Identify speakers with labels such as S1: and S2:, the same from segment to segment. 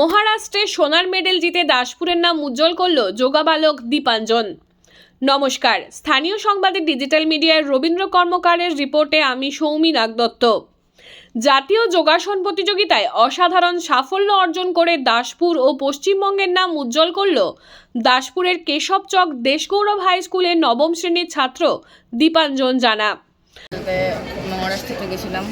S1: মহারাষ্ট্রে সোনার মেডেল জিতে দাসপুরের নাম উজ্জ্বল করল যোগাবালক দীপাঞ্জন। নমস্কার। স্থানীয় সংবাদের ডিজিটাল মিডিয়ার রবীন্দ্র কর্মকারের রিপোর্টে আমি সৌমি নাগদত্ত। জাতীয় যোগাসন প্রতিযোগিতায় অসাধারণ সাফল্য অর্জন করে দাসপুর ও পশ্চিমবঙ্গের নাম উজ্জ্বল করল দাসপুরের কেশবচক দেশগৌরব হাই স্কুলের নবম শ্রেণির ছাত্র দীপাঞ্জন জানা।
S2: মহারাষ্ট্র থেকে গেছিলাম।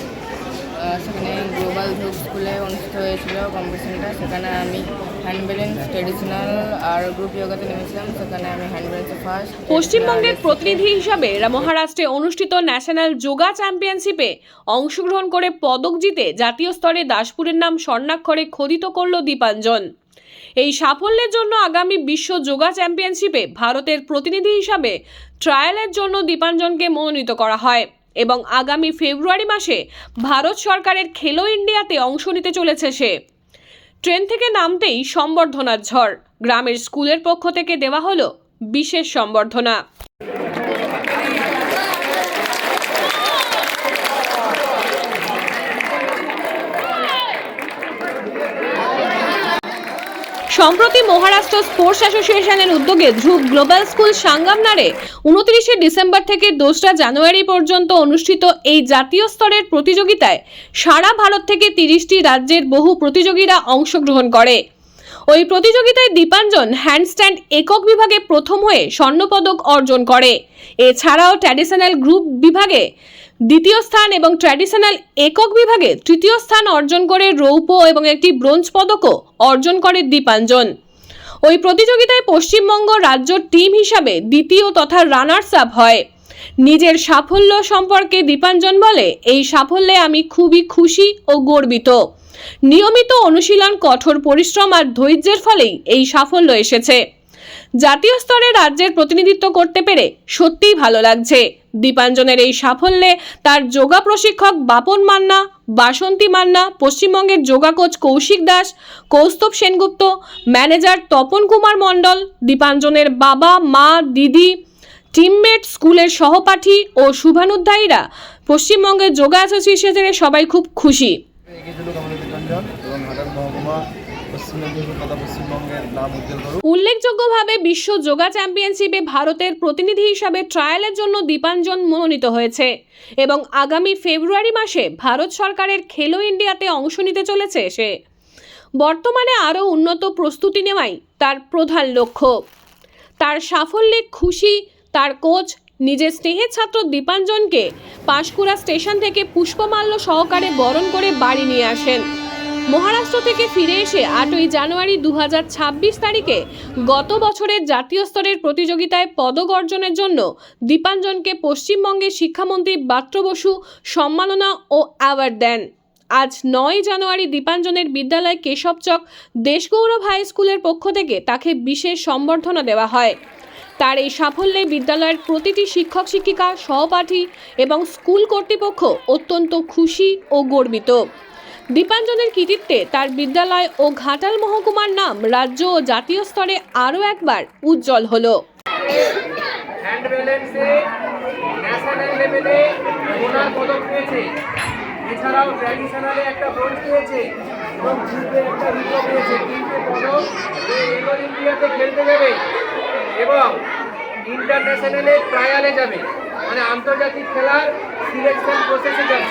S2: সেখানে গ্লোবাল যোগ স্কুলে অনুষ্ঠিত হয়েছিল কম্পিটিশনটা সেখানে আমি হ্যান্ড ব্যালেন্স ট্রেডিশনাল আর গ্রুপ যোগাতে নেমেছিলাম। সেখানে আমি হ্যান্ড ব্যালেন্সে ফার্স্ট
S1: পশ্চিমবঙ্গের প্রতিনিধি হিসাবে এরা মহারাষ্ট্রে অনুষ্ঠিত ন্যাশনাল যোগা চ্যাম্পিয়নশিপে অংশগ্রহণ করে পদক জিতে জাতীয় স্তরে দাসপুরের নাম স্বর্ণাক্ষরে খোদিত করল দীপাঞ্জন। এই সাফল্যের জন্য আগামী বিশ্ব যোগা চ্যাম্পিয়নশিপে ভারতের প্রতিনিধি হিসাবে ট্রায়ালের জন্য দীপাঞ্জনকে মনোনীত করা হয়। এবং আগামী ফেব্রুয়ারি মাসে ভারত সরকারের খেলো ইন্ডিয়াতে অংশ নিতে চলেছে সে। ট্রেন থেকে নামতেই সম্বর্ধনার ঝড়। গ্রামের স্কুলের পক্ষ থেকে দেওয়া হলো বিশেষ সম্বর্ধনা। সম্প্রতি মহারাষ্ট্র স্পোর্টস অ্যাসোসিয়েশনের উদ্যোগে ধ্রুব গ্লোবাল স্কুল সাঙ্গামনারে উনত্রিশে ডিসেম্বর থেকে দোসরা জানুয়ারি পর্যন্ত অনুষ্ঠিত এই জাতীয় স্তরের প্রতিযোগিতায় সারা ভারত থেকে তিরিশটি রাজ্যের বহু প্রতিযোগীরা অংশগ্রহণ করে। ওই প্রতিযোগিতায় দীপাঞ্জন হ্যান্ডস্ট্যান্ড একক বিভাগে প্রথম হয়ে স্বর্ণপদক অর্জন করে। এছাড়াও ট্র্যাডিশনাল গ্রুপ বিভাগে দ্বিতীয় স্থান এবং ট্র্যাডিশনাল একক বিভাগে তৃতীয় স্থান অর্জন করে রৌপ্য এবং একটি ব্রোঞ্জ পদকও অর্জন করে দীপাঞ্জন। ওই প্রতিযোগিতায় পশ্চিমবঙ্গ রাজ্য টিম হিসাবে দ্বিতীয় তথা রানার্স আপ হয়। নিজের সাফল্য সম্পর্কে দীপাঞ্জন বলে, এই সাফল্যে আমি খুবই খুশি ও গর্বিত। নিয়মিত অনুশীলন, কঠোর পরিশ্রম আর ধৈর্যের ফলেই এই সাফল্য এসেছে। জাতীয় স্তরে রাজ্যের প্রতিনিধিত্ব করতে পেরে সত্যিই ভালো লাগছে। দীপাঞ্জনের এই সাফল্যে তার যোগা প্রশিক্ষক বাপন মান্না, বাসন্তী মান্না, পশ্চিমবঙ্গের যোগা কোচ কৌশিক দাস, কৌস্তব সেনগুপ্ত, ম্যানেজার তপন কুমার মণ্ডল, দীপাঞ্জনের বাবা, মা, দিদি, টিমমেট, স্কুলের সহপাঠী ও শুভানুধ্যায়ীরা পশ্চিমবঙ্গের যোগা অ্যাসোসিয়েশনের সবাই খুব খুশি
S3: এগিয়ে চলুক আমাদের দীপাঞ্জন এবং ঘাটাল মহকুমা পশ্চিমবঙ্গ তথা পশ্চিমবঙ্গের নাম উজ্জ্বল করুক
S1: উল্লেখযোগ্যভাবে বিশ্ব যোগা চ্যাম্পিয়নশিপে ভারতের প্রতিনিধি হিসাবে ট্রায়ালের জন্য দীপাঞ্জন মনোনীত হয়েছে এবং আগামী ফেব্রুয়ারি মাসে ভারত সরকারের খেলো ইন্ডিয়াতে অংশ নিতে চলেছে সে। বর্তমানে আরও উন্নত প্রস্তুতি নেওয়াই তার প্রধান লক্ষ্য। তার সাফল্যে খুশি তার কোচ, নিজের স্নেহের ছাত্র দীপাঞ্জনকে পাঁশকুড়া স্টেশন থেকে পুষ্পমাল্য সহকারে বরণ করে বাড়ি নিয়ে আসেন। মহারাষ্ট্র থেকে ফিরে এসে আটই জানুয়ারি দু হাজার ছাব্বিশ তারিখে গত বছরের জাতীয় স্তরের প্রতিযোগিতায় পদক অর্জনের জন্য দীপাঞ্জনকে পশ্চিমবঙ্গের শিক্ষামন্ত্রী বাত্র বসু সম্মাননা ও অ্যাওয়ার্ড দেন। আজ নয় জানুয়ারি দীপাঞ্জনের বিদ্যালয় কেশবচক দেশগৌরব হাই স্কুলের পক্ষ থেকে তাকে বিশেষ সম্বর্ধনা দেওয়া হয়। তার এই সাফল্যে বিদ্যালয়ের প্রতিটি শিক্ষক শিক্ষিকা, সহপাঠী এবং স্কুল কর্তৃপক্ষ অত্যন্ত খুশি ও গর্বিত। দীপাঞ্জনের কৃতিত্বে তার বিদ্যালয় ও ঘাটাল মহকুমার নাম রাজ্য ও জাতীয় স্তরে আরও একবার উজ্জ্বল হলো।
S4: এবং ইন্টারন্যাশনালে ট্রায়ালে যাবে মানে আন্তর্জাতিক খেলার সিলেকশন প্রসেসে যাবে।